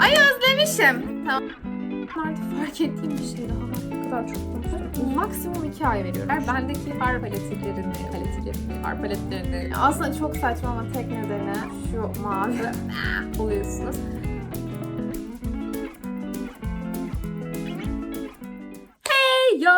Ay özlemişim. Tamam. Nerede fark ettiğim bir şey daha. Ne kadar çok konuştum. Maksimum iki ay veriyorum. Bendeki far paletlerini, paletlerini, far paletlerini. Aslında çok saçma ama tek nedeni şu mavi buluyorsunuz. Hey yo!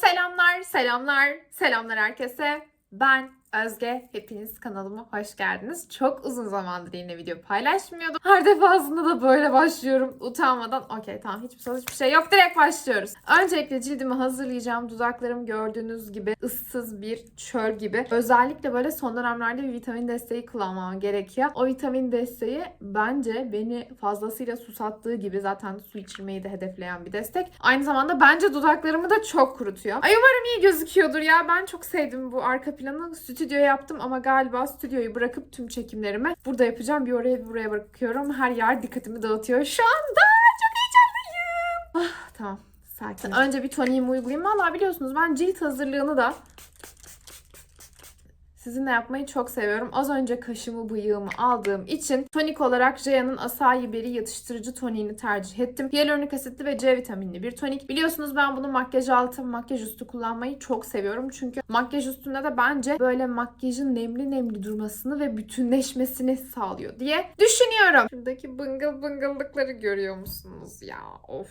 Selamlar, selamlar, selamlar herkese. Ben Özge. Hepiniz kanalıma hoş geldiniz. Çok uzun zamandır yine video paylaşmıyordum. Her defasında da böyle başlıyorum utanmadan. Okey tamam hiçbir söz hiçbir şey yok. Direkt başlıyoruz. Öncelikle cildimi hazırlayacağım. Dudaklarım gördüğünüz gibi ıssız bir çöl gibi. Özellikle böyle son dönemlerde bir vitamin desteği kullanmam gerekiyor. O vitamin desteği bence beni fazlasıyla susattığı gibi zaten su içirmeyi de hedefleyen bir destek. Aynı zamanda bence dudaklarımı da çok kurutuyor. Ay umarım iyi gözüküyordur ya. Ben çok sevdim bu arka planı. Stüdyo yaptım ama galiba stüdyoyu bırakıp tüm çekimlerimi burada yapacağım. Bir oraya bir buraya bırakıyorum. Her yer dikkatimi dağıtıyor şu anda. Çok heyecanlıyım. Ah, tamam. Sakin. Önce bir toniğimi uygulayayım. Valla biliyorsunuz ben cilt hazırlığını da Sizinle yapmayı çok seviyorum. Az önce kaşımı bıyığımı aldığım için tonik olarak Jaya'nın Asahi Berry yatıştırıcı toniğini tercih ettim. Hyaluronik asitli ve C vitaminli bir tonik. Biliyorsunuz ben bunu makyaj altı, makyaj üstü kullanmayı çok seviyorum. Çünkü makyaj üstünde de bence böyle makyajın nemli nemli durmasını ve bütünleşmesini sağlıyor diye düşünüyorum. Şuradaki bıngıl bıngıllıkları görüyor musunuz ya? Of.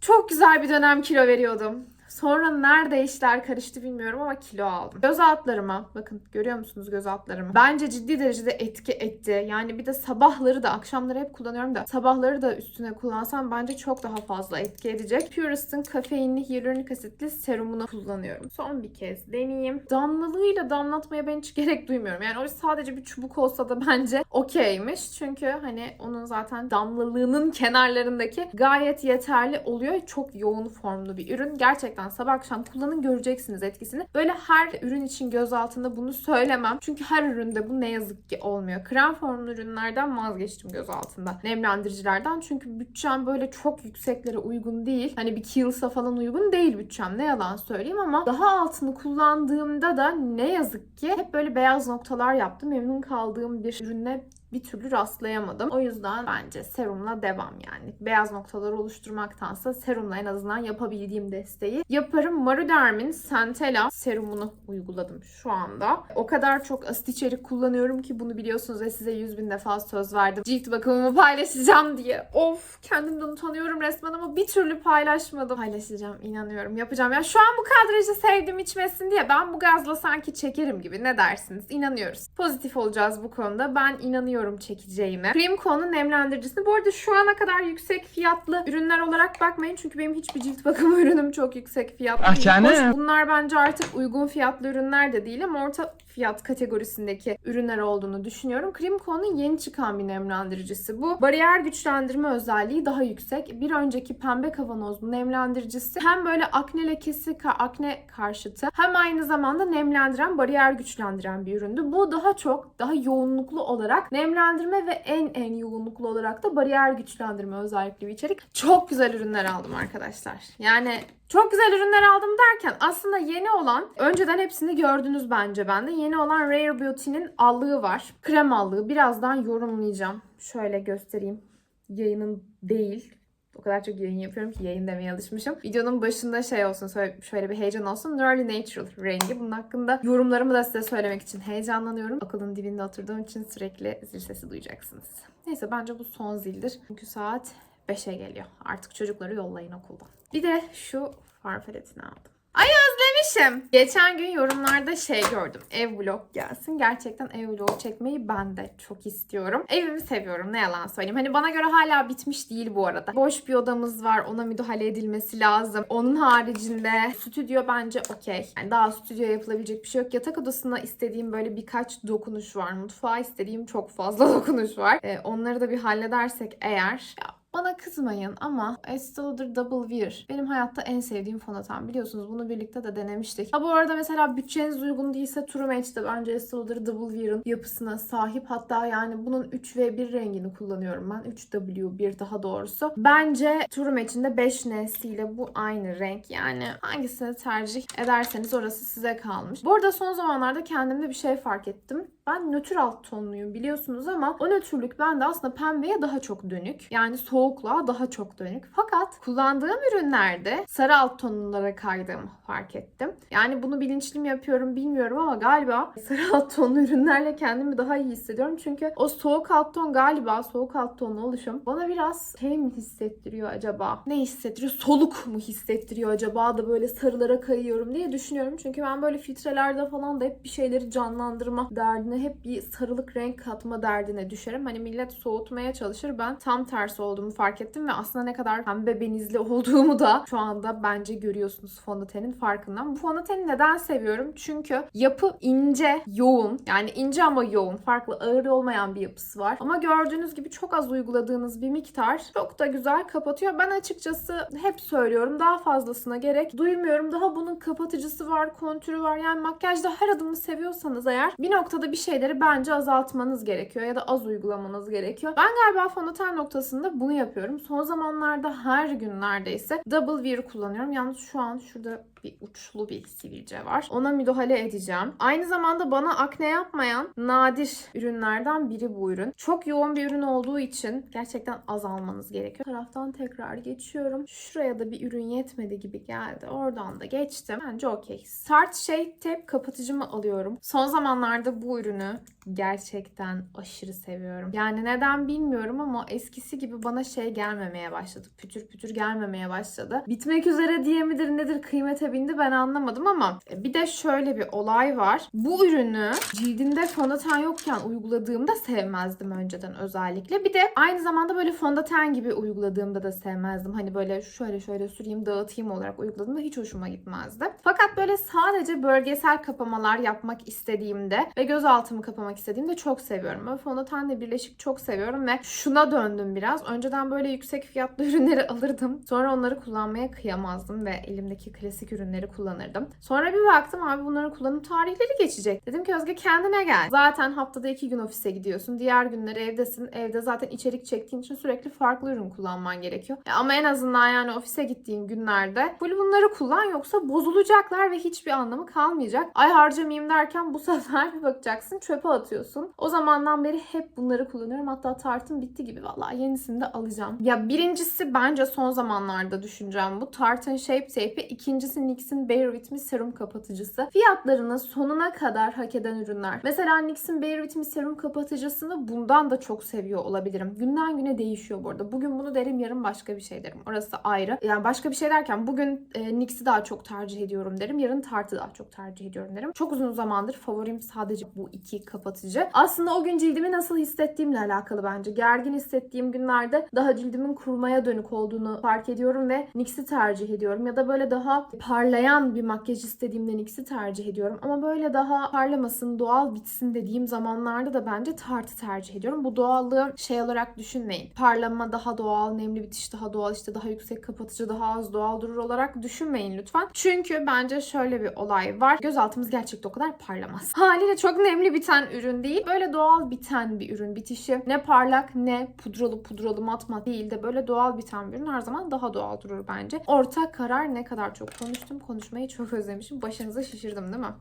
Çok güzel bir dönem kilo veriyordum. Sonra nerede işler karıştı bilmiyorum ama kilo aldım. Göz altlarıma bakın görüyor musunuz göz altlarımı? Bence ciddi derecede etki etti. Yani bir de sabahları da akşamları hep kullanıyorum da sabahları da üstüne kullansam bence çok daha fazla etki edecek. Purist'in kafeinli hyaluronik asitli serumunu kullanıyorum. Son bir kez deneyeyim. Damlalığıyla damlatmaya ben hiç gerek duymuyorum. Yani o sadece bir çubuk olsa da bence okeymiş. Çünkü hani onun zaten damlalığının kenarlarındaki gayet yeterli oluyor. Çok yoğun formlu bir ürün. Gerçekten sabah akşam kullanın göreceksiniz etkisini. Böyle her ürün için göz altında bunu söylemem. Çünkü her üründe bu ne yazık ki olmuyor. Krem formlu ürünlerden vazgeçtim göz altında. Nemlendiricilerden. Çünkü bütçem böyle çok yükseklere uygun değil. Hani bir Kiehl's'a falan uygun değil bütçem. Ne yalan söyleyeyim ama daha altını kullandığımda da ne yazık ki hep böyle beyaz noktalar yaptım. Memnun kaldığım bir ürüne bir türlü rastlayamadım. O yüzden bence serumla devam yani. Beyaz noktaları oluşturmaktansa serumla en azından yapabildiğim desteği yaparım. Maruderm'in Centella serumunu uyguladım şu anda. O kadar çok asit içerik kullanıyorum ki bunu biliyorsunuz ve size 100 bin defa söz verdim. Cilt bakımımı paylaşacağım diye. Of kendimden utanıyorum resmen ama bir türlü paylaşmadım. Paylaşacağım inanıyorum yapacağım. Ya şu an bu kadrajı sevdim içmesin diye ben bu gazla sanki çekerim gibi ne dersiniz? İnanıyoruz. Pozitif olacağız bu konuda. Ben inanıyorum çekeceğime. Creamco'nun nemlendiricisini. Bu arada şu ana kadar yüksek fiyatlı ürünler olarak bakmayın. Çünkü benim hiçbir cilt bakımı ürünüm çok yüksek fiyatlı. Ah canım. Bunlar bence artık uygun fiyatlı ürünler de değil ama orta fiyat kategorisindeki ürünler olduğunu düşünüyorum. Creamco'nun yeni çıkan bir nemlendiricisi bu. Bariyer güçlendirme özelliği daha yüksek. Bir önceki pembe kavanozlu nemlendiricisi hem böyle akne lekesi, akne karşıtı hem aynı zamanda nemlendiren, bariyer güçlendiren bir üründü. Bu daha çok, daha yoğunluklu olarak nemlendirme ve en en yoğunluklu olarak da bariyer güçlendirme özellikli bir içerik. Çok güzel ürünler aldım arkadaşlar. Yani çok güzel ürünler aldım derken aslında yeni olan, önceden hepsini gördünüz bence bende. Yeni olan Rare Beauty'nin allığı var. Krem allığı. Birazdan yorumlayacağım. Şöyle göstereyim. Yayının değil. O kadar çok yayın yapıyorum ki yayın demeye alışmışım. Videonun başında şey olsun, şöyle, bir heyecan olsun. Nerly Natural rengi. Bunun hakkında yorumlarımı da size söylemek için heyecanlanıyorum. Okulun dibinde oturduğum için sürekli zil sesi duyacaksınız. Neyse bence bu son zildir. Çünkü saat 5'e geliyor. Artık çocukları yollayın okuldan. Bir de şu far paletini aldım. Ay özlemişim. Geçen gün yorumlarda şey gördüm. Ev vlog gelsin. Gerçekten ev vlog çekmeyi ben de çok istiyorum. Evimi seviyorum ne yalan söyleyeyim. Hani bana göre hala bitmiş değil bu arada. Boş bir odamız var. Ona müdahale edilmesi lazım. Onun haricinde stüdyo bence okey. Yani daha stüdyo yapılabilecek bir şey yok. Yatak odasına istediğim böyle birkaç dokunuş var. Mutfağa istediğim çok fazla dokunuş var. Ee, onları da bir halledersek eğer... Ya, bana kızmayın ama Estee Lauder Double Wear benim hayatta en sevdiğim fondöten. Biliyorsunuz bunu birlikte de denemiştik. Ha bu arada mesela bütçeniz uygun değilse True Match'te bence Estee Lauder Double Wear'ın yapısına sahip. Hatta yani bunun 3V1 rengini kullanıyorum ben. 3W1 daha doğrusu. Bence True Match'in de 5N'si ile bu aynı renk. Yani hangisini tercih ederseniz orası size kalmış. Bu arada son zamanlarda kendimde bir şey fark ettim. Ben nötr alt tonluyum biliyorsunuz ama o nötrlük bende aslında pembeye daha çok dönük. Yani soğukluğa daha çok dönük. Fakat kullandığım ürünlerde sarı alt tonlara kaydığımı fark ettim. Yani bunu bilinçli mi yapıyorum bilmiyorum ama galiba sarı alt tonlu ürünlerle kendimi daha iyi hissediyorum. Çünkü o soğuk alt ton galiba soğuk alt tonlu oluşum bana biraz şey mi hissettiriyor acaba? Ne hissettiriyor? Soluk mu hissettiriyor acaba da böyle sarılara kayıyorum diye düşünüyorum. Çünkü ben böyle filtrelerde falan da hep bir şeyleri canlandırma derdine, hep bir sarılık renk katma derdine düşerim. Hani millet soğutmaya çalışır. Ben tam tersi olduğumu fark ettim ve aslında ne kadar pembe benizli olduğumu da şu anda bence görüyorsunuz fondötenin farkından. Bu fondöteni neden seviyorum? Çünkü yapı ince, yoğun. Yani ince ama yoğun. Farklı, ağır olmayan bir yapısı var. Ama gördüğünüz gibi çok az uyguladığınız bir miktar çok da güzel kapatıyor. Ben açıkçası hep söylüyorum daha fazlasına gerek duymuyorum. Daha bunun kapatıcısı var, kontürü var. Yani makyajda her adımı seviyorsanız eğer bir noktada bir şeyleri bence azaltmanız gerekiyor ya da az uygulamanız gerekiyor. Ben galiba fondöten noktasında bunu yapıyorum. Son zamanlarda her gün neredeyse Double Wear kullanıyorum. Yalnız şu an şurada bir uçlu bir sivilce var. Ona müdahale edeceğim. Aynı zamanda bana akne yapmayan nadir ürünlerden biri bu ürün. Çok yoğun bir ürün olduğu için gerçekten az almanız gerekiyor. Taraftan tekrar geçiyorum. Şuraya da bir ürün yetmedi gibi geldi. Oradan da geçtim. Bence okey. Start Shade Tape kapatıcımı alıyorum. Son zamanlarda bu ürünü gerçekten aşırı seviyorum. Yani neden bilmiyorum ama eskisi gibi bana şey gelmemeye başladı. Pütür pütür gelmemeye başladı. Bitmek üzere diye midir nedir kıymete bindi ben anlamadım ama bir de şöyle bir olay var. Bu ürünü cildimde fondöten yokken uyguladığımda sevmezdim önceden özellikle. Bir de aynı zamanda böyle fondöten gibi uyguladığımda da sevmezdim. Hani böyle şöyle şöyle süreyim dağıtayım olarak uyguladığımda hiç hoşuma gitmezdi. Fakat böyle sadece bölgesel kapamalar yapmak istediğimde ve göz altımı kapamak istediğimde çok seviyorum. Böyle fondötenle birleşik çok seviyorum ve şuna döndüm biraz. Önceden böyle yüksek fiyatlı ürünleri alırdım. Sonra onları kullanmaya kıyamazdım ve elimdeki klasik ürünleri kullanırdım. Sonra bir baktım abi bunların kullanım tarihleri geçecek. Dedim ki Özge kendine gel. Zaten haftada iki gün ofise gidiyorsun. Diğer günleri evdesin. Evde zaten içerik çektiğin için sürekli farklı ürün kullanman gerekiyor. Ya ama en azından yani ofise gittiğin günlerde full bunları kullan yoksa bozulacaklar ve hiçbir anlamı kalmayacak. Ay harcamayayım derken bu sefer bir bakacaksın çöpe atıyorsun. O zamandan beri hep bunları kullanıyorum. Hatta tartım bitti gibi vallahi yenisini de alacağım. Ya birincisi bence son zamanlarda düşüneceğim bu. Tarte'ın Shape Tape'i. İkincisi NYX'in Bare With Me serum kapatıcısı. Fiyatlarını sonuna kadar hak eden ürünler. Mesela NYX'in Bare With Me serum kapatıcısını bundan da çok seviyor olabilirim. Günden güne değişiyor bu arada. Bugün bunu derim yarın başka bir şey derim. Orası ayrı. Yani başka bir şey derken bugün e, NYX'i daha çok tercih ediyorum derim. Yarın Tarte daha çok tercih ediyorum derim. Çok uzun zamandır favorim sadece bu iki kapatıcı. Aslında o gün cildimi nasıl hissettiğimle alakalı bence. Gergin hissettiğim günlerde daha cildimin kurumaya dönük olduğunu fark ediyorum ve NYX'i tercih ediyorum. Ya da böyle daha parlayan bir makyaj istediğimde NYX'i tercih ediyorum. Ama böyle daha parlamasın, doğal bitsin dediğim zamanlarda da bence Tarte tercih ediyorum. Bu doğallığı şey olarak düşünmeyin. Parlama daha doğal, nemli bitiş daha doğal, işte daha yüksek kapatıcı, daha az doğal durur olarak düşünmeyin lütfen. Çünkü bence şöyle bir olay var. Gözaltımız gerçekten o kadar parlamaz. Haliyle çok nemli biten ürün değil. Böyle doğal biten bir ürün bitişi. Ne parlak ne pudralı pudralı mat mat değil de böyle doğal biten bir ürün her zaman daha doğal durur bence. Orta karar ne kadar çok konuştum. Konuşmayı çok özlemişim. Başınızı şişirdim değil mi?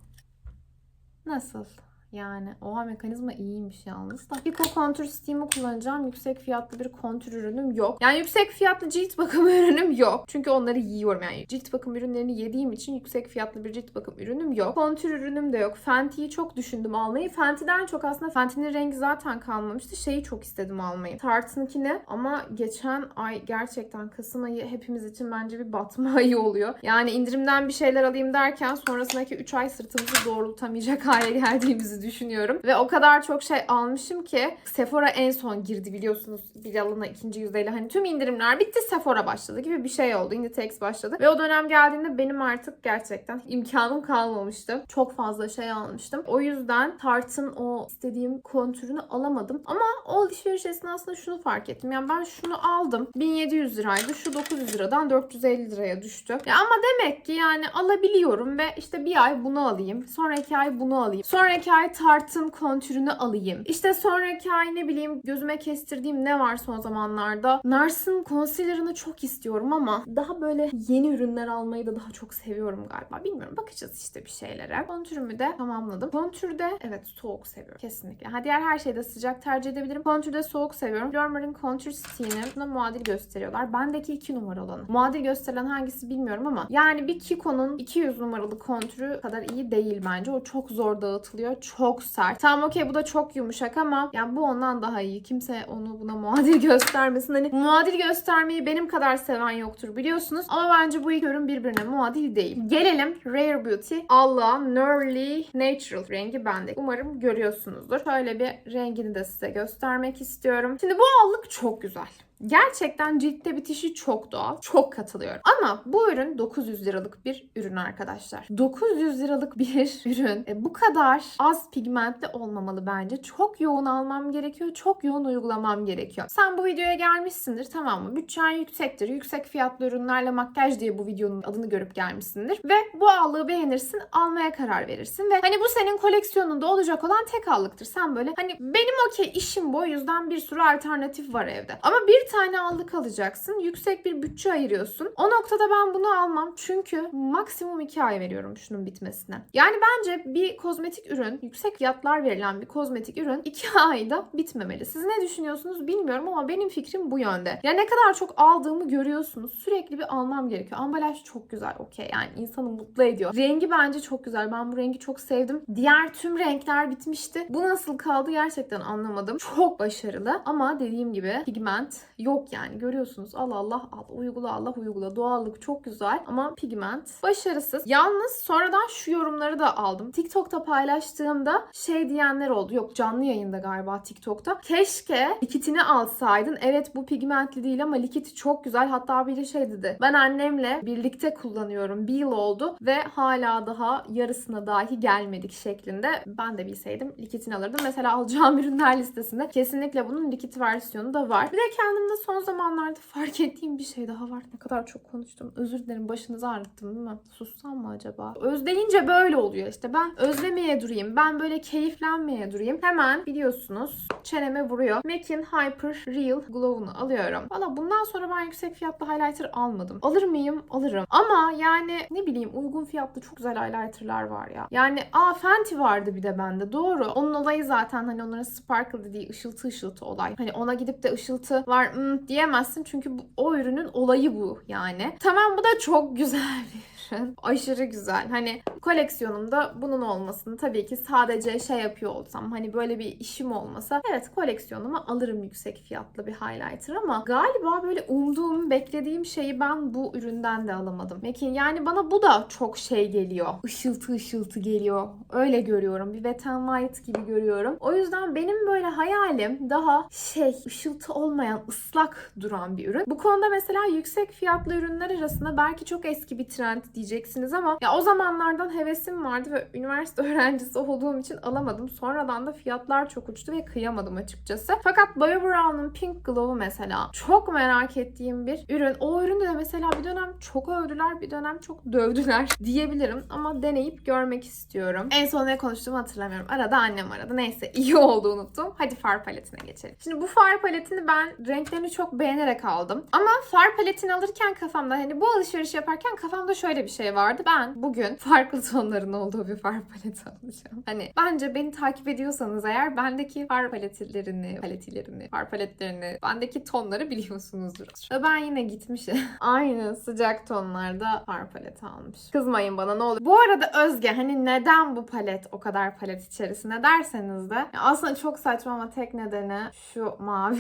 Nasıl? Yani oha mekanizma iyiymiş yalnız da. Pico Contour Steam'i kullanacağım. Yüksek fiyatlı bir kontür ürünüm yok. Yani yüksek fiyatlı cilt bakım ürünüm yok. Çünkü onları yiyorum yani. Cilt bakım ürünlerini yediğim için yüksek fiyatlı bir cilt bakım ürünüm yok. Kontür ürünüm de yok. Fenty'yi çok düşündüm almayı. Fenty'den çok aslında Fenty'nin rengi zaten kalmamıştı. Şeyi çok istedim almayı. Tarte'ınkini ama geçen ay gerçekten Kasım ayı hepimiz için bence bir batma ayı oluyor. Yani indirimden bir şeyler alayım derken sonrasındaki 3 ay sırtımızı doğrultamayacak hale geldiğimizi düşünüyorum. Ve o kadar çok şey almışım ki Sephora en son girdi biliyorsunuz bir yalına ikinci yüzdeyle hani tüm indirimler bitti Sephora başladı gibi bir şey oldu. Inditex başladı. Ve o dönem geldiğinde benim artık gerçekten imkanım kalmamıştı. Çok fazla şey almıştım. O yüzden Tarte'ın o istediğim kontürünü alamadım. Ama o alışveriş esnasında şunu fark ettim. Yani ben şunu aldım. 1700 liraydı. Şu 900 liradan 450 liraya düştü. Ya ama demek ki yani alabiliyorum ve işte bir ay bunu alayım. Sonraki ay bunu alayım. Sonraki ay Tarte'ın kontürünü alayım. İşte sonraki ay ne bileyim gözüme kestirdiğim ne var son zamanlarda. Nars'ın concealer'ını çok istiyorum ama daha böyle yeni ürünler almayı da daha çok seviyorum galiba. Bilmiyorum bakacağız işte bir şeylere. Kontürümü de tamamladım. Kontürde evet soğuk seviyorum kesinlikle. Ha diğer her şeyde sıcak tercih edebilirim. Kontürde soğuk seviyorum. Flormar'ın kontür stiğini buna muadil gösteriyorlar. Bendeki 2 numara olanı. Muadil gösterilen hangisi bilmiyorum ama yani bir Kiko'nun 200 numaralı kontürü kadar iyi değil bence. O çok zor dağıtılıyor. Çok sert. Tamam okey bu da çok yumuşak ama yani bu ondan daha iyi. Kimse onu buna muadil göstermesin. Hani muadil göstermeyi benim kadar seven yoktur biliyorsunuz. Ama bence bu iki ürün birbirine muadil değil. Gelelim Rare Beauty Allah Nerly Natural rengi bende. Umarım görüyorsunuzdur. Şöyle bir rengini de size göstermek istiyorum. Şimdi bu allık çok güzel. Gerçekten ciltte bitişi çok doğal. Çok katılıyorum. Ama bu ürün 900 liralık bir ürün arkadaşlar. 900 liralık bir ürün e, bu kadar az pigmentli olmamalı bence. Çok yoğun almam gerekiyor. Çok yoğun uygulamam gerekiyor. Sen bu videoya gelmişsindir tamam mı? Bütçen yüksektir. Yüksek fiyatlı ürünlerle makyaj diye bu videonun adını görüp gelmişsindir. Ve bu allığı beğenirsin. Almaya karar verirsin. Ve hani bu senin koleksiyonunda olacak olan tek allıktır. Sen böyle hani benim okey işim bu. O yüzden bir sürü alternatif var evde. Ama bir tane allık alacaksın. Yüksek bir bütçe ayırıyorsun. O noktada ben bunu almam. Çünkü maksimum 2 ay veriyorum şunun bitmesine. Yani bence bir kozmetik ürün, yüksek fiyatlar verilen bir kozmetik ürün 2 ayda bitmemeli. Siz ne düşünüyorsunuz bilmiyorum ama benim fikrim bu yönde. Ya ne kadar çok aldığımı görüyorsunuz. Sürekli bir almam gerekiyor. Ambalaj çok güzel okey yani insanı mutlu ediyor. Rengi bence çok güzel. Ben bu rengi çok sevdim. Diğer tüm renkler bitmişti. Bu nasıl kaldı gerçekten anlamadım. Çok başarılı ama dediğim gibi pigment yok yani görüyorsunuz. Allah Allah al uygula Allah uygula. Doğallık çok güzel ama pigment başarısız. Yalnız sonradan şu yorumları da aldım. TikTok'ta paylaştığımda şey diyenler oldu. Yok canlı yayında galiba TikTok'ta. Keşke likitini alsaydın. Evet bu pigmentli değil ama likiti çok güzel. Hatta biri şey dedi. Ben annemle birlikte kullanıyorum. Bir yıl oldu ve hala daha yarısına dahi gelmedik şeklinde. Ben de bilseydim likitini alırdım. Mesela alacağım ürünler listesinde kesinlikle bunun likit versiyonu da var. Bir de kendimde son zamanlarda fark ettiğim bir şey daha var. Ne kadar çok konuştum. Özür dilerim başınızı ağrıttım değil mi? Sussam mı acaba? Özleyince böyle oluyor işte. Ben özlemeye durayım. Ben böyle keyiflenmeye durayım. Hemen biliyorsunuz çeneme vuruyor. MAC'in Hyper Real Glow'unu alıyorum. Valla bundan sonra ben yüksek fiyatlı highlighter almadım. Alır mıyım? Alırım. Ama yani ne bileyim uygun fiyatlı çok güzel highlighterlar var ya. Yani aa Fenty vardı bir de bende. Doğru. Onun olayı zaten hani onların sparkle dediği ışıltı ışıltı olay. Hani ona gidip de ışıltı var diyemezsin çünkü bu, o ürünün olayı bu yani. Tamam bu da çok güzel ürün. Aşırı güzel. Hani koleksiyonumda bunun olmasını tabii ki sadece şey yapıyor olsam hani böyle bir işim olmasa evet koleksiyonuma alırım yüksek fiyatlı bir highlighter ama galiba böyle umduğum, beklediğim şeyi ben bu üründen de alamadım. Mekin yani bana bu da çok şey geliyor. Işıltı ışıltı geliyor. Öyle görüyorum. Bir wet n white gibi görüyorum. O yüzden benim böyle hayalim daha şey ışıltı olmayan ıslak duran bir ürün. Bu konuda mesela yüksek fiyatlı ürünler arasında belki çok eski bir trend diyeceksiniz ama ya o zamanlardan hevesim vardı ve üniversite öğrencisi olduğum için alamadım. Sonradan da fiyatlar çok uçtu ve kıyamadım açıkçası. Fakat Bio Brown'un Pink Glow'u mesela çok merak ettiğim bir ürün. O ürünü de mesela bir dönem çok övdüler, bir dönem çok dövdüler diyebilirim ama deneyip görmek istiyorum. En son ne konuştuğumu hatırlamıyorum. Arada annem aradı. Neyse iyi oldu unuttum. Hadi far paletine geçelim. Şimdi bu far paletini ben renklerini çok beğenerek aldım. Ama far paletini alırken kafamda hani bu alışveriş yaparken kafamda şöyle bir şey vardı. Ben bugün farklı tonların olduğu bir far paleti alacağım. Hani bence beni takip ediyorsanız eğer bendeki far paletlerini, paletilerini, far paletlerini, bendeki tonları biliyorsunuzdur. Ve ben yine gitmişim. Aynı sıcak tonlarda far paleti almış. Kızmayın bana ne olur. Bu arada Özge hani neden bu palet o kadar palet içerisinde derseniz de aslında çok saçma ama tek nedeni şu mavi.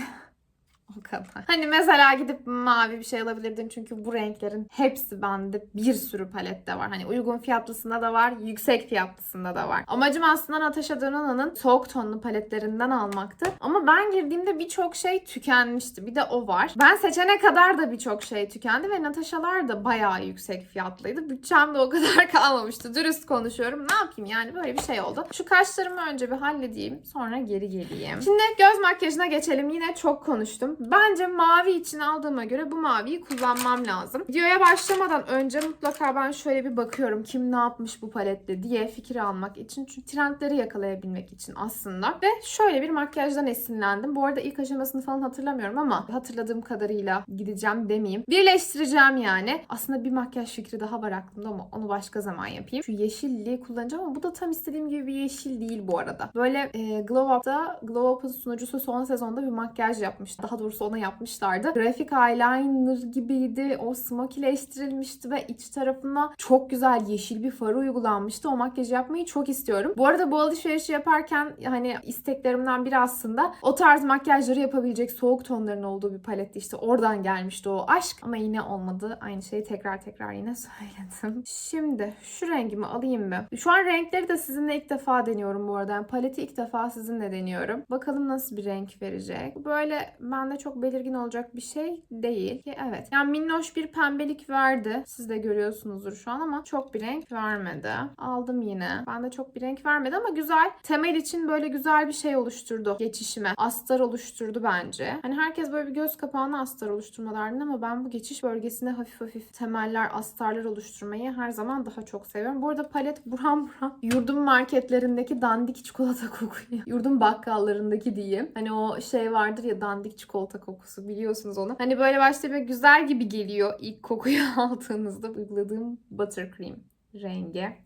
O kadar. Hani mesela gidip mavi bir şey alabilirdim çünkü bu renklerin hepsi bende bir sürü palette var. Hani uygun fiyatlısında da var, yüksek fiyatlısında da var. Amacım aslında Natasha Denona'nın soğuk tonlu paletlerinden almaktı. Ama ben girdiğimde birçok şey tükenmişti. Bir de o var. Ben seçene kadar da birçok şey tükendi ve Natasha'lar da bayağı yüksek fiyatlıydı. Bütçem de o kadar kalmamıştı. Dürüst konuşuyorum. Ne yapayım yani böyle bir şey oldu. Şu kaşlarımı önce bir halledeyim. Sonra geri geleyim. Şimdi göz makyajına geçelim. Yine çok konuştum. Bence mavi için aldığıma göre bu maviyi kullanmam lazım. Videoya başlamadan önce mutlaka ben şöyle bir bakıyorum kim ne yapmış bu paletle diye fikir almak için. Çünkü trendleri yakalayabilmek için aslında. Ve şöyle bir makyajdan esinlendim. Bu arada ilk aşamasını falan hatırlamıyorum ama hatırladığım kadarıyla gideceğim demeyeyim. Birleştireceğim yani. Aslında bir makyaj fikri daha var aklımda ama onu başka zaman yapayım. Şu yeşilliği kullanacağım ama bu da tam istediğim gibi bir yeşil değil bu arada. Böyle e, Glow Up'ta Glow Up'ın sunucusu son sezonda bir makyaj yapmıştı. Daha doğrusu ona yapmışlardı. Grafik eyeliner gibiydi. O smokileştirilmişti ve iç tarafına çok güzel yeşil bir far uygulanmıştı. O makyajı yapmayı çok istiyorum. Bu arada bu alışverişi yaparken hani isteklerimden biri aslında o tarz makyajları yapabilecek soğuk tonların olduğu bir paletti. İşte oradan gelmişti o aşk. Ama yine olmadı. Aynı şeyi tekrar tekrar yine söyledim. Şimdi şu rengimi alayım mı? Şu an renkleri de sizinle ilk defa deniyorum bu arada. Yani paleti ilk defa sizinle deniyorum. Bakalım nasıl bir renk verecek. Böyle bende çok belirgin olacak bir şey değil. Evet. Yani minnoş bir pembelik verdi. Siz de görüyorsunuzdur şu an ama çok bir renk vermedi. Aldım yine. Bende çok bir renk vermedi ama güzel. Temel için böyle güzel bir şey oluşturdu geçişime. Astar oluşturdu bence. Hani herkes böyle bir göz kapağına astar oluşturma derdinde ama ben bu geçiş bölgesine hafif hafif temeller, astarlar oluşturmayı her zaman daha çok seviyorum. Bu arada palet buram buram yurdum marketlerindeki dandik çikolata kokuyor. Yurdum bakkallarındaki diyeyim. Hani o şey vardır ya dandik çikolata kokusu biliyorsunuz onu. Hani böyle başta bir güzel gibi geliyor ilk kokuyu aldığınızda uyguladığım buttercream rengi.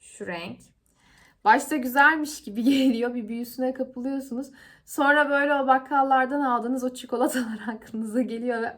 Şu renk. Başta güzelmiş gibi geliyor. Bir büyüsüne kapılıyorsunuz. Sonra böyle o bakkallardan aldığınız o çikolatalar aklınıza geliyor ve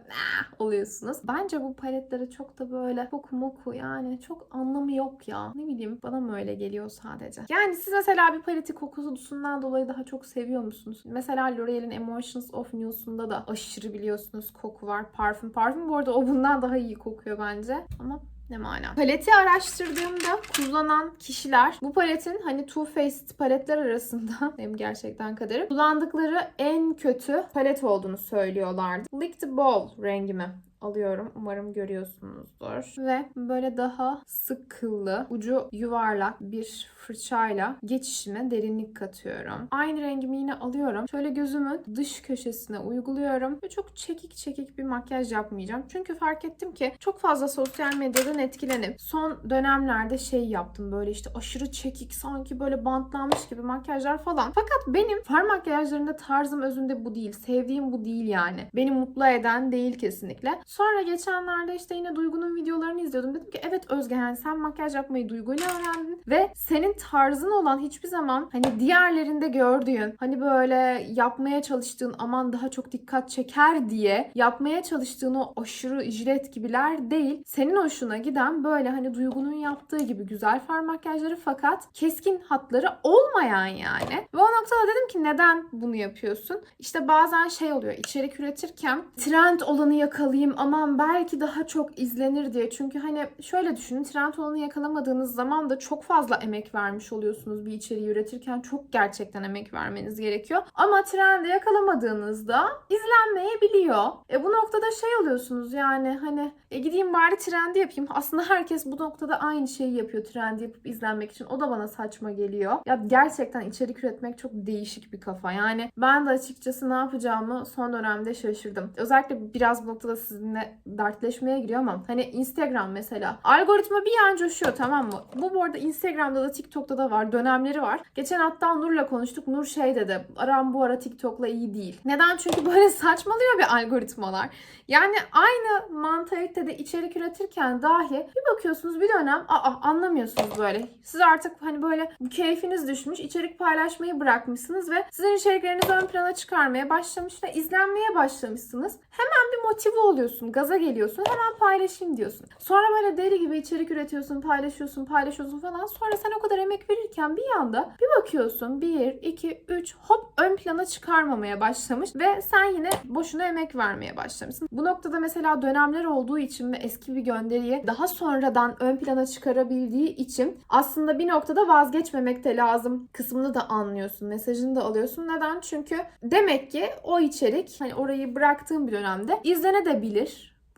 oluyorsunuz. Bence bu paletlere çok da böyle koku moku yani çok anlamı yok ya. Ne bileyim bana mı öyle geliyor sadece. Yani siz mesela bir paleti kokusundan dolayı daha çok seviyor musunuz? Mesela L'Oreal'in Emotions of News'unda da aşırı biliyorsunuz koku var. Parfüm. Parfüm bu arada o bundan daha iyi kokuyor bence. Ama ne mana. Paleti araştırdığımda kullanan kişiler bu paletin hani Too Faced paletler arasında benim gerçekten kadarım kullandıkları en kötü palet olduğunu söylüyorlardı. Lick the Ball rengimi alıyorum. Umarım görüyorsunuzdur. Ve böyle daha sık kıllı, ucu yuvarlak bir fırçayla geçişime derinlik katıyorum. Aynı rengimi yine alıyorum. Şöyle gözümün dış köşesine uyguluyorum. Ve çok çekik çekik bir makyaj yapmayacağım. Çünkü fark ettim ki çok fazla sosyal medyadan etkilenip son dönemlerde şey yaptım. Böyle işte aşırı çekik sanki böyle bantlanmış gibi makyajlar falan. Fakat benim far makyajlarında tarzım özünde bu değil. Sevdiğim bu değil yani. Beni mutlu eden değil kesinlikle. Sonra geçenlerde işte yine Duygu'nun videolarını izliyordum. Dedim ki evet Özge yani sen makyaj yapmayı Duygu'yla öğrendin. Ve senin tarzın olan hiçbir zaman hani diğerlerinde gördüğün hani böyle yapmaya çalıştığın aman daha çok dikkat çeker diye yapmaya çalıştığın o aşırı jilet gibiler değil. Senin hoşuna giden böyle hani Duygu'nun yaptığı gibi güzel far makyajları fakat keskin hatları olmayan yani. Ve o noktada dedim ki neden bunu yapıyorsun? İşte bazen şey oluyor içerik üretirken trend olanı yakalayayım aman belki daha çok izlenir diye. Çünkü hani şöyle düşünün trend olanı yakalamadığınız zaman da çok fazla emek vermiş oluyorsunuz bir içeriği üretirken. Çok gerçekten emek vermeniz gerekiyor. Ama trendi yakalamadığınızda izlenmeyebiliyor. E bu noktada şey oluyorsunuz yani hani e gideyim bari trendi yapayım. Aslında herkes bu noktada aynı şeyi yapıyor trendi yapıp izlenmek için. O da bana saçma geliyor. Ya gerçekten içerik üretmek çok değişik bir kafa. Yani ben de açıkçası ne yapacağımı son dönemde şaşırdım. Özellikle biraz bu noktada sizinle dertleşmeye giriyor ama hani Instagram mesela. Algoritma bir an coşuyor tamam mı? Bu bu arada Instagram'da da TikTok'ta da var. Dönemleri var. Geçen hatta Nur'la konuştuk. Nur şey dedi. Aram bu ara TikTok'la iyi değil. Neden? Çünkü böyle saçmalıyor bir algoritmalar. Yani aynı mantalitede içerik üretirken dahi bir bakıyorsunuz bir dönem aa anlamıyorsunuz böyle. Siz artık hani böyle keyfiniz düşmüş. içerik paylaşmayı bırakmışsınız ve sizin içeriklerinizi ön plana çıkarmaya başlamış ve izlenmeye başlamışsınız. Hemen bir motive oluyorsun. Gaza geliyorsun. Hemen paylaşayım diyorsun. Sonra böyle deli gibi içerik üretiyorsun, paylaşıyorsun, paylaşıyorsun falan. Sonra sen o kadar emek verirken bir anda bir bakıyorsun 1, 2, 3 hop ön plana çıkarmamaya başlamış ve sen yine boşuna emek vermeye başlamışsın. Bu noktada mesela dönemler olduğu için ve eski bir gönderiyi daha sonradan ön plana çıkarabildiği için aslında bir noktada vazgeçmemek de lazım kısmını da anlıyorsun. Mesajını da alıyorsun. Neden? Çünkü demek ki o içerik hani orayı bıraktığın bir dönemde izlenebilir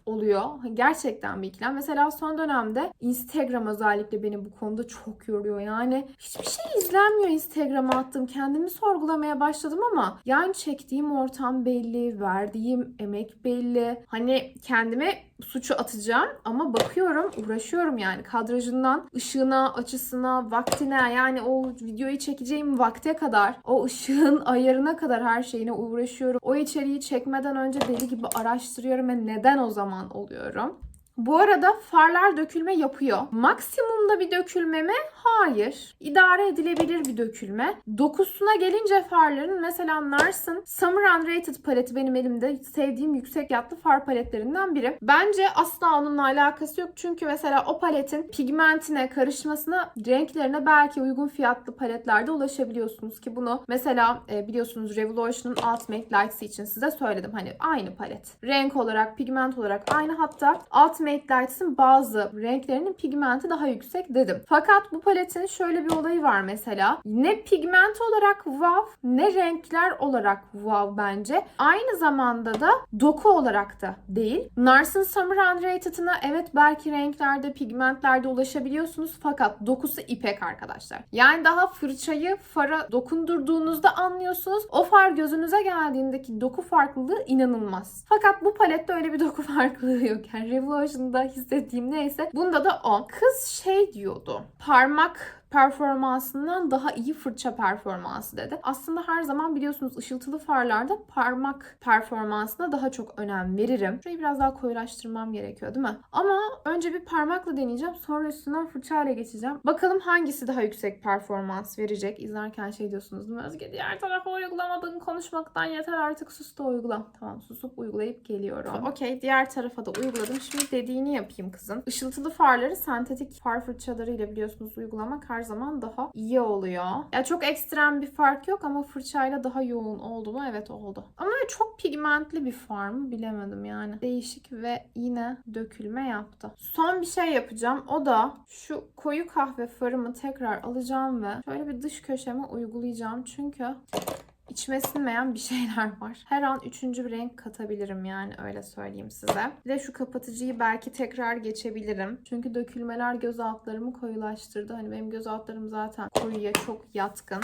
oluyor. Gerçekten bir ikilem. Mesela son dönemde Instagram özellikle beni bu konuda çok yoruyor. Yani hiçbir şey izlenmiyor Instagram'a attım. Kendimi sorgulamaya başladım ama yani çektiğim ortam belli, verdiğim emek belli. Hani kendime suçu atacağım ama bakıyorum, uğraşıyorum yani kadrajından ışığına, açısına, vaktine yani o videoyu çekeceğim vakte kadar, o ışığın ayarına kadar her şeyine uğraşıyorum. O içeriği çekmeden önce deli gibi araştırıyorum ve neden o zaman oluyorum? Bu arada farlar dökülme yapıyor. Maksimumda bir dökülme mi? Hayır. İdare edilebilir bir dökülme. Dokusuna gelince farların mesela Nars'ın Summer Unrated paleti benim elimde sevdiğim yüksek yatlı far paletlerinden biri. Bence asla onunla alakası yok. Çünkü mesela o paletin pigmentine karışmasına, renklerine belki uygun fiyatlı paletlerde ulaşabiliyorsunuz ki bunu mesela e, biliyorsunuz Revolution'un Ultimate Lights için size söyledim. Hani aynı palet. Renk olarak, pigment olarak aynı hatta Ultimate Lights'ın bazı renklerinin pigmenti daha yüksek dedim. Fakat bu paletin şöyle bir olayı var mesela. Ne pigment olarak wow ne renkler olarak wow bence. Aynı zamanda da doku olarak da değil. Nars'ın Summer Unrated'ına evet belki renklerde, pigmentlerde ulaşabiliyorsunuz fakat dokusu ipek arkadaşlar. Yani daha fırçayı fara dokundurduğunuzda anlıyorsunuz. O far gözünüze geldiğindeki doku farklılığı inanılmaz. Fakat bu palette öyle bir doku farklılığı yok. Yani Revolution'da hissettiğim neyse bunda da o. Kız şey diyordu. Parmak performansından daha iyi fırça performansı dedi. Aslında her zaman biliyorsunuz ışıltılı farlarda parmak performansına daha çok önem veririm. Şurayı biraz daha koyulaştırmam gerekiyor değil mi? Ama önce bir parmakla deneyeceğim. Sonra üstünden fırçayla geçeceğim. Bakalım hangisi daha yüksek performans verecek. İzlerken şey diyorsunuz değil mi? Özge diğer tarafa uygulamadın konuşmaktan yeter artık sus da uygula. Tamam susup uygulayıp geliyorum. Okey diğer tarafa da uyguladım. Şimdi dediğini yapayım kızın. Işıltılı farları sentetik far fırçalarıyla biliyorsunuz uygulamak her zaman daha iyi oluyor. Ya çok ekstrem bir fark yok ama fırçayla daha yoğun oldu mu? Evet oldu. Ama çok pigmentli bir far mı bilemedim yani. Değişik ve yine dökülme yaptı. Son bir şey yapacağım. O da şu koyu kahve farımı tekrar alacağım ve şöyle bir dış köşeme uygulayacağım. Çünkü içime sinmeyen bir şeyler var. Her an üçüncü bir renk katabilirim yani öyle söyleyeyim size. Bir de şu kapatıcıyı belki tekrar geçebilirim. Çünkü dökülmeler göz altlarımı koyulaştırdı. Hani benim göz altlarım zaten koyuya çok yatkın.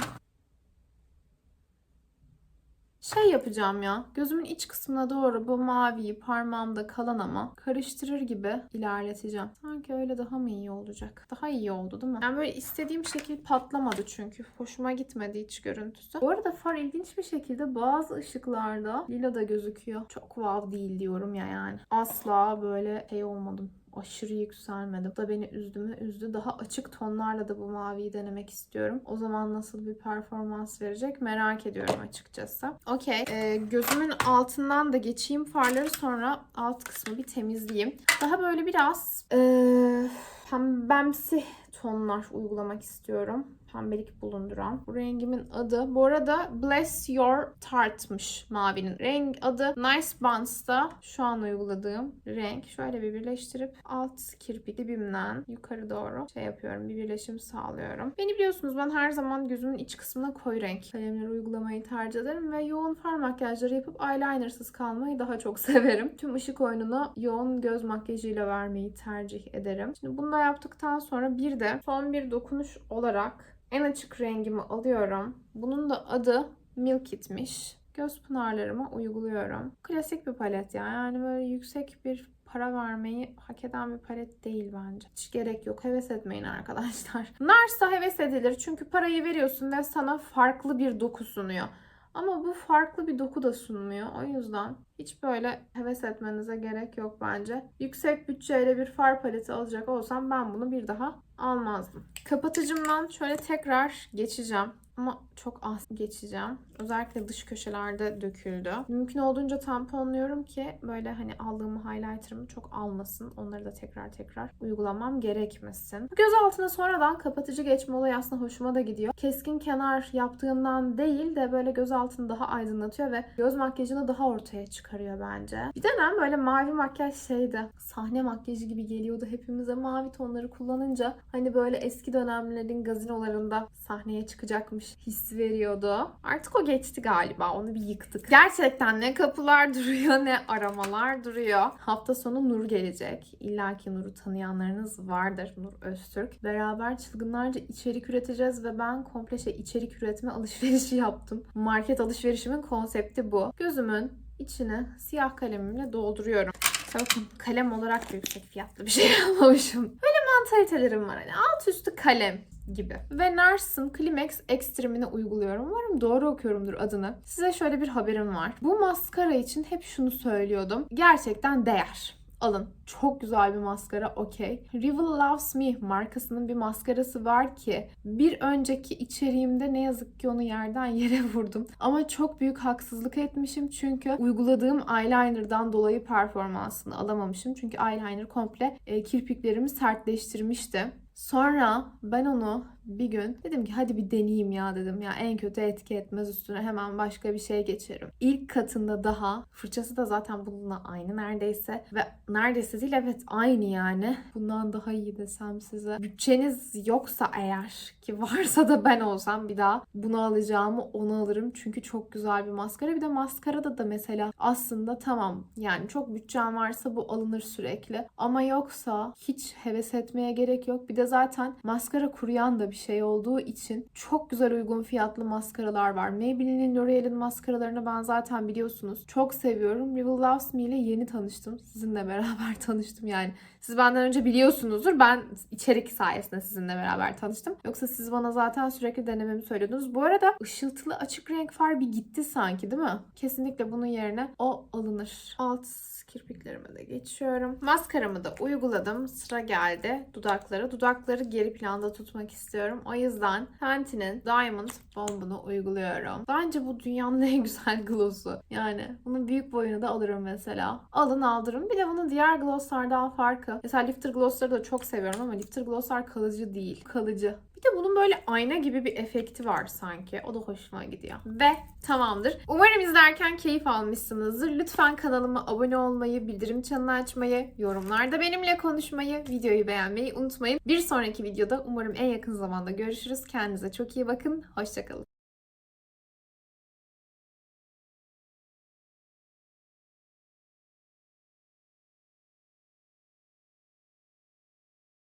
Şey yapacağım ya. Gözümün iç kısmına doğru bu maviyi parmağımda kalan ama karıştırır gibi ilerleteceğim. Sanki öyle daha mı iyi olacak? Daha iyi oldu değil mi? Yani böyle istediğim şekil patlamadı çünkü. Hoşuma gitmedi iç görüntüsü. Bu arada far ilginç bir şekilde bazı ışıklarda lila da gözüküyor. Çok wow değil diyorum ya yani. Asla böyle şey olmadım aşırı yükselmedim. Bu da beni üzdü mü? Üzdü. Daha açık tonlarla da bu maviyi denemek istiyorum. O zaman nasıl bir performans verecek merak ediyorum açıkçası. Okey. Ee, gözümün altından da geçeyim farları sonra alt kısmı bir temizleyeyim. Daha böyle biraz ee, pembemsi tonlar uygulamak istiyorum pembelik bulunduran. Bu rengimin adı. Bu arada Bless Your Tart'mış mavinin. Renk adı Nice Buns'ta şu an uyguladığım renk. Şöyle bir birleştirip alt kirpik dibimden yukarı doğru şey yapıyorum. Bir birleşim sağlıyorum. Beni biliyorsunuz ben her zaman gözümün iç kısmına koyu renk kalemleri uygulamayı tercih ederim ve yoğun far makyajları yapıp eyelinersız kalmayı daha çok severim. Tüm ışık oyununu yoğun göz makyajıyla vermeyi tercih ederim. Şimdi bunu da yaptıktan sonra bir de son bir dokunuş olarak en açık rengimi alıyorum. Bunun da adı Milk It'miş. Göz pınarlarıma uyguluyorum. Klasik bir palet ya. Yani böyle yüksek bir para vermeyi hak eden bir palet değil bence. Hiç gerek yok. Heves etmeyin arkadaşlar. Nars'a heves edilir. Çünkü parayı veriyorsun ve sana farklı bir doku sunuyor. Ama bu farklı bir doku da sunmuyor. O yüzden hiç böyle heves etmenize gerek yok bence. Yüksek bütçeyle bir far paleti alacak olsam ben bunu bir daha almazdım. Kapatıcımdan şöyle tekrar geçeceğim. Ama çok az geçeceğim. Özellikle dış köşelerde döküldü. Mümkün olduğunca tamponluyorum ki böyle hani aldığım highlighter'ımı çok almasın. Onları da tekrar tekrar uygulamam gerekmesin. Göz altına sonradan kapatıcı geçme olayı aslında hoşuma da gidiyor. Keskin kenar yaptığından değil de böyle göz altını daha aydınlatıyor ve göz makyajını daha ortaya çıkarıyor bence. Bir dönem böyle mavi makyaj şeydi. Sahne makyajı gibi geliyordu hepimize mavi tonları kullanınca. Hani böyle eski dönemlerin gazinolarında sahneye çıkacakmış hissi veriyordu. Artık o geçti galiba. Onu bir yıktık. Gerçekten ne kapılar duruyor ne aramalar duruyor. Hafta sonu Nur gelecek. İlla ki Nur'u tanıyanlarınız vardır. Nur Öztürk. Beraber çılgınlarca içerik üreteceğiz ve ben komple şey içerik üretme alışverişi yaptım. Market alışverişimin konsepti bu. Gözümün içine siyah kalemimle dolduruyorum. Bakın kalem olarak da yüksek fiyatlı bir şey almamışım. Mantalitelerim var hani alt üstü kalem gibi. Ve Nars'ın Climax Extreme'ini uyguluyorum. Umarım doğru okuyorumdur adını. Size şöyle bir haberim var. Bu maskara için hep şunu söylüyordum. Gerçekten değer. Alın. Çok güzel bir maskara okey. Rival Loves Me markasının bir maskarası var ki bir önceki içeriğimde ne yazık ki onu yerden yere vurdum. Ama çok büyük haksızlık etmişim çünkü uyguladığım eyeliner'dan dolayı performansını alamamışım. Çünkü eyeliner komple e, kirpiklerimi sertleştirmişti. Sonra ben onu bir gün dedim ki hadi bir deneyeyim ya dedim. Ya en kötü etki etmez üstüne hemen başka bir şey geçerim. İlk katında daha fırçası da zaten bununla aynı neredeyse ve neredeyse değil evet aynı yani. Bundan daha iyi desem size. Bütçeniz yoksa eğer ki varsa da ben olsam bir daha bunu alacağımı onu alırım. Çünkü çok güzel bir maskara. Bir de maskarada da mesela aslında tamam yani çok bütçen varsa bu alınır sürekli. Ama yoksa hiç heves etmeye gerek yok. Bir de zaten maskara kuruyan da bir şey olduğu için çok güzel uygun fiyatlı maskaralar var. Maybelline'in L'Oreal'in maskaralarını ben zaten biliyorsunuz. Çok seviyorum. Rival Loves Me ile yeni tanıştım. Sizinle beraber tanıştım yani. Siz benden önce biliyorsunuzdur. Ben içerik sayesinde sizinle beraber tanıştım. Yoksa siz bana zaten sürekli denememi söylüyordunuz. Bu arada ışıltılı açık renk far bir gitti sanki değil mi? Kesinlikle bunun yerine o alınır. Alt kirpiklerime de geçiyorum. Maskaramı da uyguladım. Sıra geldi dudaklara. Dudakları geri planda tutmak istiyorum. O yüzden Fenty'nin Diamond Bomb'unu uyguluyorum. Bence bu dünyanın en güzel gloss'u. Yani bunun büyük boyunu da alırım mesela. Alın aldırın. Bir de bunun diğer glosslardan farkı. Mesela lifter glossları da çok seviyorum ama lifter glosslar kalıcı değil. Kalıcı. Bir de bunun böyle ayna gibi bir efekti var sanki. O da hoşuma gidiyor. Ve tamamdır. Umarım izlerken keyif almışsınızdır. Lütfen kanalıma abone olmayı, bildirim çanını açmayı, yorumlarda benimle konuşmayı, videoyu beğenmeyi unutmayın. Bir sonraki videoda umarım en yakın zamanda görüşürüz. Kendinize çok iyi bakın. Hoşçakalın.